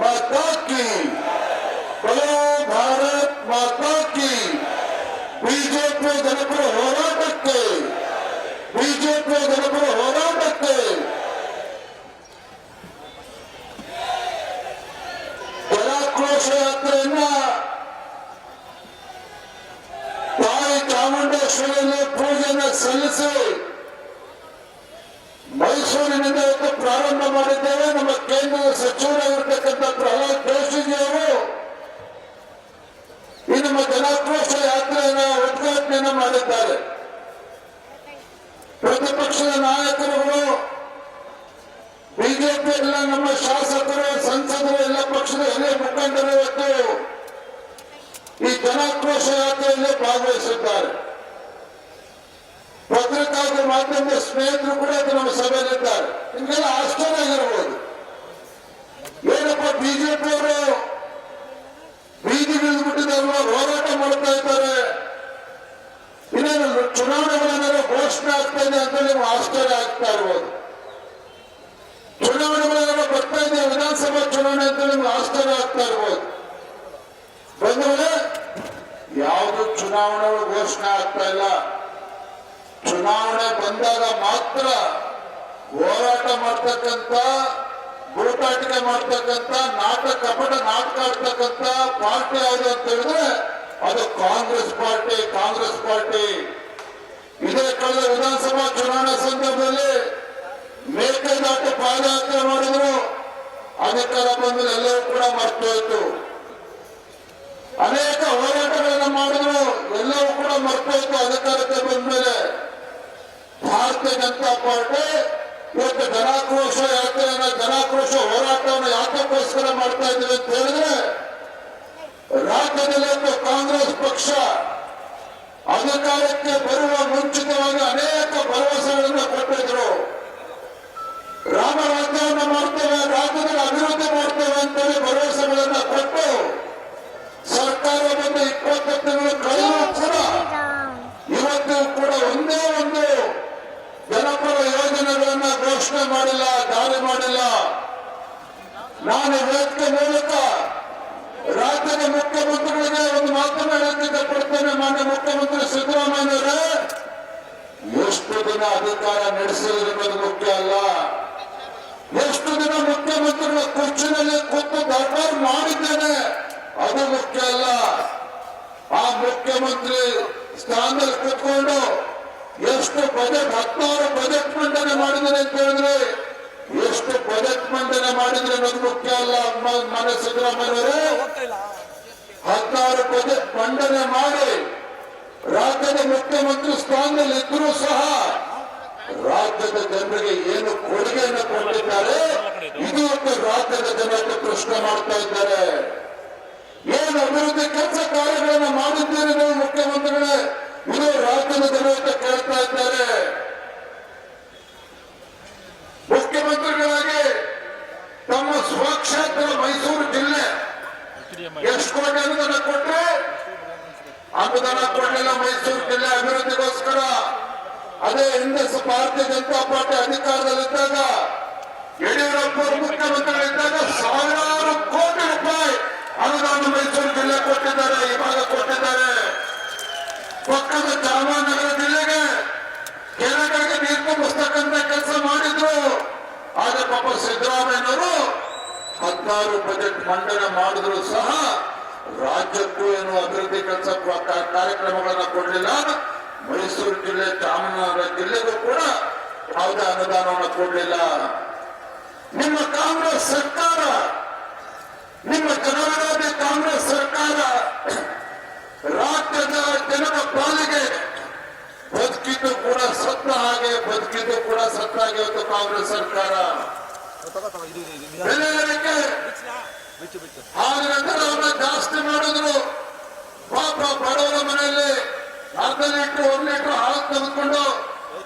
माता की बोलो भारत माता की ಬಿಜೆಪಿ ಜನಪರ ಹೋರಾಟಕ್ಕೆ ಬಿಜೆಪಿ ಜನಪರ ಹೋರಾಟಕ್ಕೆ ಜನಾಕ್ರೋಶ ಯಾತ್ರೆಯನ್ನ ತಾಯಿ ಚಾಮುಂಡೇಶ್ವರಿಯಲ್ಲಿ ಪೂಜೆಯನ್ನು ಸಲ್ಲಿಸಿ ಮೈಸೂರಿನಿಂದ ಇವತ್ತು ಪ್ರಾರಂಭ ಮಾಡಿದ್ದೇವೆ. ನಮ್ಮ ಕೇಂದ್ರ ಸಚಿವರಾಗಿರ್ತಕ್ಕಂಥ ಪ್ರಹ್ಲಾದ್ ಜೋಶಿಜಿ ಅವರು. ಈ ನಮ್ಮ ಜನಾಕ್ರೋಶ ಯಾತ್ರೆಯನ್ನು ಉದ್ಘಾಟನೆಯನ್ನು ಮಾಡಿದ್ದಾರೆ. ಪ್ರತಿಪಕ್ಷದ ನಾಯಕರುಗಳು, ಬಿಜೆಪಿ ಎಲ್ಲ ನಮ್ಮ ಶಾಸಕರು, ಸಂಸದರು, ಎಲ್ಲ ಪಕ್ಷದ ಹಿರಿಯ ಮುಖಂಡರು ಇವತ್ತು ಈ ಜನಾಕ್ರೋಶ ಯಾತ್ರೆಯಲ್ಲಿ ಭಾಗವಹಿಸಿದ್ದಾರೆ. ಪತ್ರಿಕಾದ ಮಾಧ್ಯಮದ ಸ್ನೇಹಿತರು ಕೂಡ ನಮ್ಮ ಸಭೆಯಲ್ಲಿದ್ದಾರೆ ನಿಮಗೆಲ್ಲ ಆಶ್ಚರ್ಯ ಇರಬಹುದು ಏನಪ್ಪ ಬಿಜೆಪಿ ಅವರು ಬೀದಿ ಬಿಟ್ಟಿದ್ದಾರಲ್ಲ ಹೋರಾಟ ಮಾಡ್ತಾ ಇದ್ದಾರೆ. ಇನ್ನೇನು ಚುನಾವಣೆಗಳೇನಾದ್ರು ಘೋಷಣೆ ಆಗ್ತಾ ಇದೆ ಅಂತ ನಿಮ್ಗೆ ಆಶ್ಚರ್ಯ ಆಗ್ತಾ ಇರ್ಬೋದು. ಚುನಾವಣೆಗಳೆಲ್ಲ ಬರ್ತಾ ಇದೆ, ವಿಧಾನಸಭಾ ಚುನಾವಣೆ ಅಂತ ನಿಮ್ಗೆ ಆಶ್ಚರ್ಯ ಆಗ್ತಾ ಇರ್ಬೋದು. ಬಂದವರೇ ಯಾವುದು ಚುನಾವಣೆಗಳು ಘೋಷಣೆ ಆಗ್ತಾ ಇಲ್ಲ? ಚುನಾವಣೆ ಬಂದಾಗ ಮಾತ್ರ ಹೋರಾಟ ಮಾಡ್ತಕ್ಕಂಥ ಬೂಟಾಟಿಕೆ ಮಾಡ್ತಕ್ಕಂಥ, ನಾಟಕ, ಕಪಟ ನಾಟಕ ಆಡ್ತಕ್ಕಂಥ ಪಾರ್ಟಿ ಯಾವುದು ಅಂತ ಹೇಳಿದ್ರೆ ಅದು ಕಾಂಗ್ರೆಸ್ ಪಾರ್ಟಿ ಕಾಂಗ್ರೆಸ್ ಪಾರ್ಟಿ. ಇದೇ ಕಳೆದ ವಿಧಾನಸಭಾ ಚುನಾವಣಾ ಸಂದರ್ಭದಲ್ಲಿ ಮೇಕೆದಾಟು ಪಾದಯಾತ್ರೆ ಮಾಡಿದ್ರು. ಅಧಿಕಾರ ಬಂದ್ರೆ ಎಲ್ಲವೂ ಕೂಡ ಮರ್ತೋಯ್ತು. ಅನೇಕ ಹೋರಾಟಗಳನ್ನು ಮಾಡಿದ್ರು. ಎಲ್ಲವೂ ಕೂಡ ಮರ್ತೋಯ್ತು ಮೇಲೆ ಭಾರತೀಯ ಜನತಾ ಪಾರ್ಟಿ ಇವತ್ತು ಜನಾಕ್ರೋಶ ಯಾತ್ರೆಯನ್ನ ಜನಾಕ್ರೋಶ ಹೋರಾಟವನ್ನು ಯಾತಕ್ಕೋಸ್ಕರ ಮಾಡ್ತಾ ಇದ್ದೀವಿ ಅಂತ ಹೇಳಿದ್ರೆ, ರಾಜ್ಯದಲ್ಲಿ ಕಾಂಗ್ರೆಸ್ ಪಕ್ಷ ಅಧಿಕಾರಕ್ಕೆ ಬರುವ ಮುಂಚಿತವಾಗಿ ಅನೇಕ ಭರವಸೆಗಳನ್ನು ಕೊಟ್ಟಿದ್ರು ರಾಮ ರಾಜ್ಯವನ್ನು ಮಾಡ್ತೇವೆ ರಾಜ್ಯದಲ್ಲಿ ಅಭಿವೃದ್ಧಿ ಮಾಡ್ತೇವೆ ಅಂತೇಳಿ ಭರವಸೆಗಳನ್ನು ಕೊಟ್ಟು ಸರ್ಕಾರ ಬಂದು ಇಪ್ಪತ್ತು ತಿಂಗಳು ಕಳೆದರೂ ಕೂಡ ಇವತ್ತು ಕೂಡ ಒಂದೇ ಒಂದು ಜನಪರ ಯೋಜನೆಗಳನ್ನ ಘೋಷಣೆ ಮಾಡಿಲ್ಲ ಜಾರಿ ಮಾಡಿಲ್ಲ ನಾನು ವೇದಿಕೆ ಮೂಲಕ ರಾಜ್ಯದ ಮುಖ್ಯಮಂತ್ರಿಗಳಿಗೆ ಒಂದು ಮಾತನ್ನ ಕೊಡ್ತೇನೆ ಮಾನ್ಯ ಮುಖ್ಯಮಂತ್ರಿ ಸಿದ್ದರಾಮಯ್ಯನವರೇ, ಎಷ್ಟು ದಿನ ಅಧಿಕಾರ ನಡೆಸಿರುವುದು ಮುಖ್ಯ ಅಲ್ಲ. ಎಷ್ಟು ದಿನ ಮುಖ್ಯಮಂತ್ರಿಗಳ ಕುರ್ಚಿನಲ್ಲಿ ಕೂತು ದರ್ಬಾರ್ ಮಾಡಿದ್ದೇನೆ, ಅದು ಮುಖ್ಯ ಅಲ್ಲ. ಆ ಮುಖ್ಯಮಂತ್ರಿ ಸ್ಥಾನದಲ್ಲಿ ಕೂತ್ಕೊಂಡು ಎಷ್ಟು ಬಜೆಟ್ ಹತ್ತಾರು ಬಜೆಟ್ ಮಂಡನೆ ಮಾಡಿದ್ದಾರೆ ಅಂತ ಹೇಳಿದ್ರೆ ಎಷ್ಟು ಬಜೆಟ್ ಮಂಡನೆ ಮಾಡಿದ್ರೆ ಅನ್ನೋದು ಮುಖ್ಯ ಅಲ್ಲ ಮ- ಮಾನ್ಯ ಸಿದ್ದರಾಮಯ್ಯವರೇ ಹತ್ತಾರು ಮಂಡನೆ ಮಾಡಿ ರಾಜ್ಯದ ಮುಖ್ಯಮಂತ್ರಿ ಸ್ಥಾನದಲ್ಲಿ ಇದ್ರೂ ಸಹ ರಾಜ್ಯದ ಜನರಿಗೆ ಏನು ಕೊಡುಗೆಯನ್ನು ಕೊಟ್ಟಿದ್ದಾರೆ? ಇದು ರಾಜ್ಯದ ಜನತೆ ಪ್ರಶ್ನೆ ಮಾಡ್ತಾ ಇದ್ದಾರೆ. ಏನು ಅಭಿವೃದ್ಧಿ ಕೆಲಸ ಕಾರ್ಯಗಳನ್ನು ಮಾಡಿದ್ದೀರಿ ನೀವು ಮುಖ್ಯಮಂತ್ರಿಗಳೇ ಇದು ರಾಜ್ಯದ ಜನತೆ ಕೇಳ್ತಾ ಇದ್ದಾರೆ ಮುಖ್ಯಮಂತ್ರಿಗಳಾಗಿ ತಮ್ಮ ಸ್ವಕ್ಷೇತ್ರ ಮೈಸೂರು ಜಿಲ್ಲೆ ಎಷ್ಟು ಕೋಟಿ ಅನುದಾನ ಕೊಟ್ರೆ? ಅನುದಾನ ಕೊಡಲಿಲ್ಲ ಮೈಸೂರು ಜಿಲ್ಲೆ ಅಭಿವೃದ್ಧಿಗೋಸ್ಕರ. ಅದೇ ಹಿಂದೆ ಭಾರತೀಯ ಜನತಾ ಪಾರ್ಟಿ ಅಧಿಕಾರದಲ್ಲಿದ್ದಾಗ ಯಡಿಯೂರಪ್ಪ ಅವರು ಮುಖ್ಯಮಂತ್ರಿಗಳಿದ್ದಾಗ ಸಾವಿರಾರು ಕೋಟಿ ರೂಪಾಯಿ ಅನುದಾನ ಮೈಸೂರು ಜಿಲ್ಲೆ ಕೊಟ್ಟಿದ್ದಾರೆ ಇವಾಗ ಕೊಟ್ಟಿದ್ದಾರೆ. ಪಕ್ಕದ ಚಾಮರಾಜನಗರ ಜಿಲ್ಲೆಗೆ ಕೆರೆಗಳಿಗೆ ನೀರು ತುಂಬಿಸ್ತಕ್ಕಂಥ ಕೆಲಸ ಮಾಡಿದ್ರು. ಆದ್ರೆ ಪಾಪ ಸಿದ್ದರಾಮಯ್ಯನವರು ಹದಿನಾರು ಬಜೆಟ್ ಮಂಡನೆ ಮಾಡಿದ್ರು ಸಹ ರಾಜ್ಯಕ್ಕೂ ಏನು ಅಭಿವೃದ್ಧಿ ಕೆಲಸ ಕಾರ್ಯಕ್ರಮಗಳನ್ನ ಕೊಡಲಿಲ್ಲ. ಮೈಸೂರು ಜಿಲ್ಲೆ ಚಾಮರಾಜನಗರ ಜಿಲ್ಲೆಗೂ ಕೂಡ ಯಾವುದೇ ಅನುದಾನವನ್ನು ಕೊಡಲಿಲ್ಲ. ನಿಮ್ಮ ಕಾಂಗ್ರೆಸ್ ಸರ್ಕಾರ, ನಿಮ್ಮ ಜನವಿರೋಧಿ ಕಾಂಗ್ರೆಸ್ ಸರ್ಕಾರ ರಾಜ್ಯದ ಜನರ ಪಾಲಿಗೆ ಬದುಕಿದ್ದು ಕೂಡ ಸತ್ತ ಹಾಗೆ, ಬದುಕಿದ್ದು ಕೂಡ ಸತ್ತ ಹಾಗೆ ಇವತ್ತು ಕಾಂಗ್ರೆಸ್ ಸರ್ಕಾರ. ಬೆಲೆ ಏರಿಕೆ ಹಾಲಿನ ದರವನ್ನು ಜಾಸ್ತಿ ಮಾಡಿದ್ರು ಪಾಪ ಬಡವರ ಮನೆಯಲ್ಲಿ ಅರ್ಧ ಲೀಟರ್ ಒಂದು ಲೀಟರ್ ಹಾಲು ತೆಗೆದುಕೊಂಡು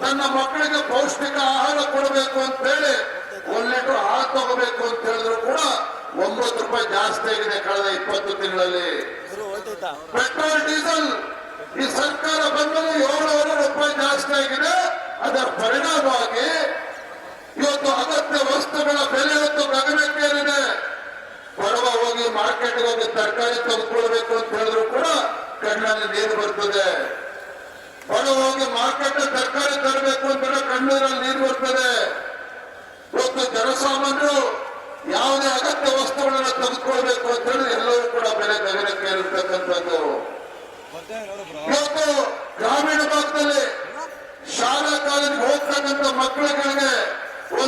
ತನ್ನ ಮಕ್ಕಳಿಗೆ ಪೌಷ್ಟಿಕ ಆಹಾರ ಕೊಡಬೇಕು ಅಂತ ಹೇಳಿ ಒಂದ್ ಲೀಟರ್ ಹಾಲು ತಗೋಬೇಕು ಅಂತ ಹೇಳಿದ್ರು ಕೂಡ ಒಂಬತ್ತು ರೂಪಾಯಿ ಜಾಸ್ತಿ ಆಗಿದೆ ಕಳೆದ ಇಪ್ಪತ್ತು ತಿಂಗಳಲ್ಲಿ ಪೆಟ್ರೋಲ್ ಡೀಸೆಲ್ ಈ ಸರ್ಕಾರ ಬಂದಲ್ಲಿ ಏಳುವರೆ ರೂಪಾಯಿ ಜಾಸ್ತಿ ಆಗಿದೆ. ಅದರ ಪರಿಣಾಮವಾಗಿ ಇವತ್ತು ಅಗತ್ಯ ವಸ್ತುಗಳ ಬೆಲೆ ಇವತ್ತು ಗಗನಕ್ಕೇರಿದೆ ಹೋಗಿ ಮಾರ್ಕೆಟ್ಗೆ ಹೋಗಿ ತರಕಾರಿ ತಂದುಕೊಳ್ಬೇಕು ಅಂತ ಹೇಳಿದ್ರು ಕೂಡ ಕಣ್ಣಲ್ಲಿ ನೀರು ಬರ್ತದೆ. ಬಡವ ಹೋಗಿ ಮಾರ್ಕೆಟ್ ತರಕಾರಿ ತರಬೇಕು ಅಂತ ಕಣ್ಣೀರಲ್ಲಿ ನೀರು ಬರ್ತದೆ. ಇವತ್ತು ಜನಸಾಮಾನ್ಯರು ಯಾವುದೇ ಅಗತ್ಯ ವಸ್ತುಗಳನ್ನ ತಂದುಕೊಳ್ಬೇಕು ಅಂತ ಹೇಳಿ ಎಲ್ಲರೂ ಕೂಡ ಬೆಲೆ ಗಗನಕ್ಕೇರಿರ್ತಕ್ಕಂಥದ್ದು ಇವತ್ತು ಗ್ರಾಮೀಣ ಭಾಗದಲ್ಲಿ ಶಾಲಾ ಕಾಲೇಜಿಗೆ ಹೋಗ್ತಕ್ಕಂಥ ಮಕ್ಕಳುಗಳಿಗೆ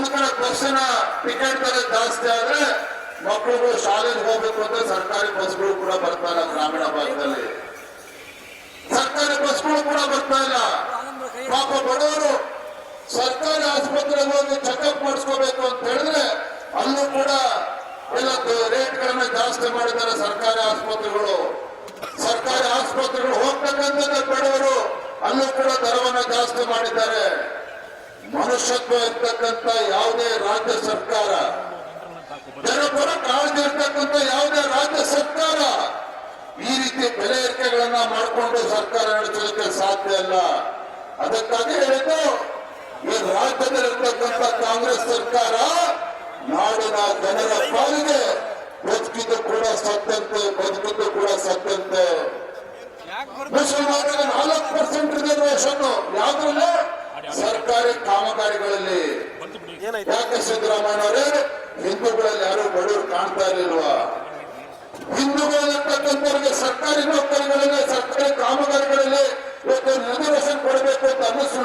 ಕಡೆ ಬಸ್ಸಿನ ಟಿಕೆಟ್ ಬೆಲೆ ಜಾಸ್ತಿ ಆದ್ರೆ ಮಕ್ಕಳು ಶಾಲೆಗೆ ಹೋಗ್ಬೇಕು ಅಂತ ಸರ್ಕಾರಿ ಬಸ್ಗಳು ಕೂಡ ಬರ್ತಾ ಇಲ್ಲ ಗ್ರಾಮೀಣ ಭಾಗದಲ್ಲಿ. ಸರ್ಕಾರಿ ಬಸ್ಗಳು ಕೂಡ ಬರ್ತಾ ಇಲ್ಲ. ಪಾಪ ಬಡವರು ಸರ್ಕಾರಿ ಆಸ್ಪತ್ರೆಗೆ ಹೋಗಿ ಚೆಕ್ಅಪ್ ಮಾಡಿಸ್ಕೋಬೇಕು ಅಂತ ಹೇಳಿದ್ರೆ ಅಲ್ಲೂ ಕೂಡ ಎಲ್ಲ ರೇಟ್ಗಳನ್ನ ಜಾಸ್ತಿ ಮಾಡಿದ್ದಾರೆ ಸರ್ಕಾರಿ ಆಸ್ಪತ್ರೆಗಳು. ಸರ್ಕಾರಿ ಆಸ್ಪತ್ರೆಗಳು ಹೋಗ್ತಕ್ಕಂಥದ್ದೇ ಬಡವರು ಅಲ್ಲೂ ಕೂಡ ದರವನ್ನ ಜಾಸ್ತಿ ಮಾಡಿದ್ದಾರೆ. ಮನುಷ್ಯತ್ವ ಇರ್ತಕ್ಕಂಥ ಯಾವುದೇ ರಾಜ್ಯ ಸರ್ಕಾರ ಜನಪರ ಕಾಳಜಿ ಇರ್ತಕ್ಕಂಥ ಯಾವುದೇ ರಾಜ್ಯ ಸರ್ಕಾರ ಈ ರೀತಿ ಬೆಲೆ ಏರಿಕೆಗಳನ್ನ ಮಾಡಿಕೊಂಡು ಸರ್ಕಾರ ನಡೆಸಲಿಕ್ಕೆ ಸಾಧ್ಯ ಅಲ್ಲ ಅದಕ್ಕಾಗಿ ಹೇಳಿದ್ದು ಈ ರಾಜ್ಯದಲ್ಲಿರ್ತಕ್ಕಂಥ ಕಾಂಗ್ರೆಸ್ ಸರ್ಕಾರ ನಾಡಿನ ಜನರ ಪಾಲಿಗೆ ಬದುಕಿದ್ದು ಕೂಡ ಸತ್ತಂತೆ ಬದುಕಿದ್ದು ಕೂಡ ಸತ್ತಂತೆ ಮುಸಲ್ಮಾನರಿಗೆ ನಾಲ್ಕು ಪರ್ಸೆಂಟ್ ರಿಸರ್ವೇಶನ್ ಯಾವ್ದ್ರಲ್ಲಿ? ಸರ್ಕಾರಿ ಕಾಮಗಾರಿಗಳಲ್ಲಿ ಯಾಕೆ ಸಿದ್ದರಾಮಯ್ಯ ಅವರೇ? ಹಿಂದೂಗಳಲ್ಲಿ ಯಾರು ಬಡವರು ಕಾಣ್ತಾ ಇರಲಿಲ್ವಾ? ಹಿಂದೂಗಳಿರ್ತಕ್ಕಂಥವ್ರಿಗೆ ಸರ್ಕಾರಿ ನೌಕರಿಗಳಲ್ಲಿ ಸರ್ಕಾರಿ ಕಾಮಗಾರಿಗಳಲ್ಲಿ ಇವತ್ತು ರಿಸರ್ವೇಶನ್ ಕೊಡಬೇಕು ಅಂತ ಅನ್ನಿಸ್ತು.